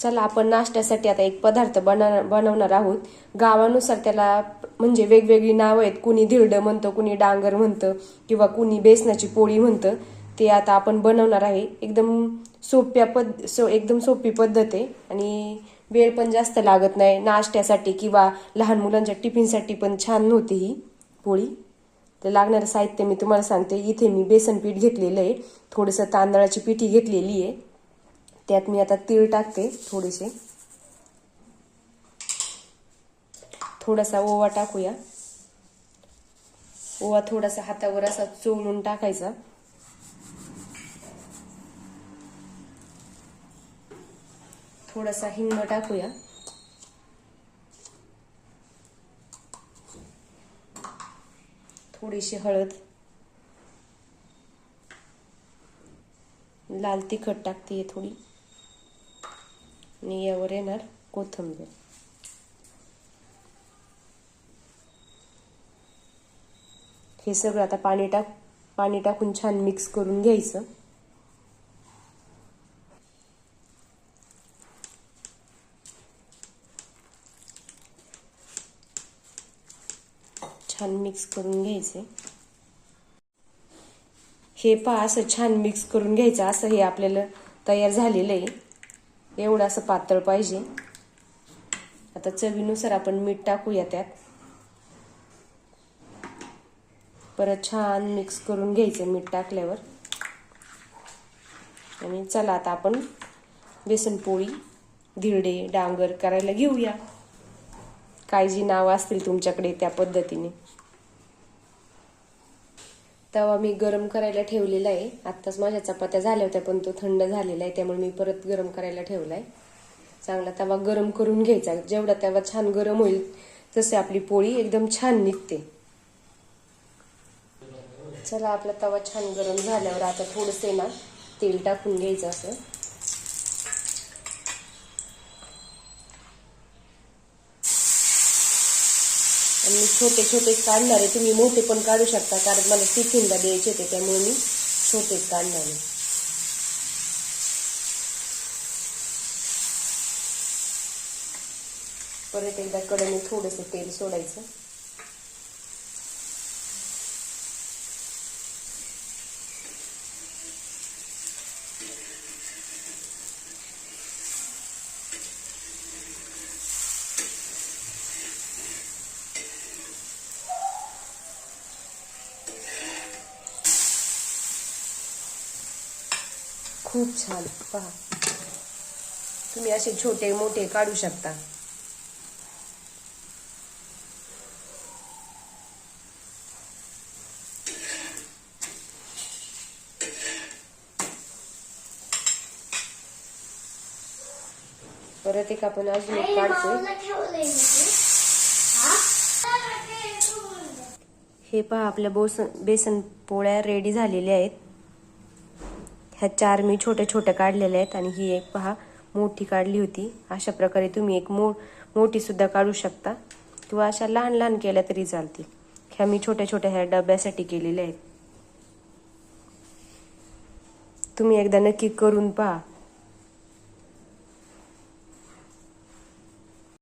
चला आपण नाश्त्यासाठी आता एक पदार्थ बना बनवणार आहोत. गावानुसार त्याला म्हणजे वेगवेगळी नावं आहेत. कुणी धिरडं म्हणतं कुणी डांगर म्हणतं किंवा कुणी बेसनाची पोळी म्हणतं. ते आता आपण बनवणार आहे. एकदम सोप्या पद सो एकदम सोपी पद्धत आहे. आणि वेळ पण जास्त लागत नाही. नाश्त्यासाठी किंवा लहान मुलांच्या टिफिनसाठी पण छान होते ही पोळी. तर लागणारं साहित्य मी तुम्हाला सांगते. इथे मी बेसन पीठ घेतलेलं आहे. थोडंसं तांदळाची पिठी घेतलेली आहे. त्यात मी आता तीळ टाकते थोडेसे. थोडासा ओवा टाकूया. ओवा थोडासा हातावर असा चोळून टाकायचा. थोडासा हिंग टाकूया. थोडीशी हळद. लाल तिखट टाकते थोडी. आणि यावर येणार कोथंबीर हे सगळं आता पाणी टाक पाणी टाकून छान मिक्स करून घ्यायचं छान मिक्स करून घ्यायचे हे पहा असं छान मिक्स करून घ्यायचं असं हे आपल्याला तयार झालेलं आहे एवढं असं पातळ पाहिजे. आता चवीनुसार आपण मीठ टाकूया त्यात. परत छान मिक्स करून घ्यायचं मीठ टाकल्यावर. आणि चला आता आपण बेसन पोळी धिरडे डांगर करायला घेऊया. काय जी नावं असतील तुमच्याकडे त्या पद्धतीने. तवा मी गरम करायला ठेवलेला आहे. आत्ताच माझ्या चपात्या झाल्या होत्या पण तो थंड झालेला आहे त्यामुळे मी परत गरम करायला ठेवलाय. चांगला तवा गरम करून घ्यायचा. जेवढा तवा छान गरम होईल तसे आपली पोळी एकदम छान निघते. चला आपला तवा छान गरम झाल्यावर आता थोडंसं ना तेल टाकून घ्यायचं असं. आणि मी छोटे छोटे काढणार आहे. तुम्ही मोठे पण काढू शकता कारण मला टिफिनला द्यायचे होते त्यामुळे मी छोटेच काढणार आहे. परत एकदा कडे थोडंसं तेल सोडायचं. खूप छान. पहा. तुम्ही असे छोटे मोठे काढू शकता. परत एक आपण अजून एक काढतोय. हे? पहा आपल्या बोसन बेसन पोळ्या रेडी झालेल्या आहेत. ह्या चार मी छोट्या छोट्या काढलेल्या आहेत आणि ही एक पहा मोठी काढली होती. अशा प्रकारे तुम्ही एक मो मोठी सुद्धा काढू शकता. किंवा अशा लहान लहान केल्या तरी चालतील. ह्या मी छोट्या छोट्या ह्या डब्यासाठी केलेल्या आहेत. तुम्ही एकदा नक्की करून पहा.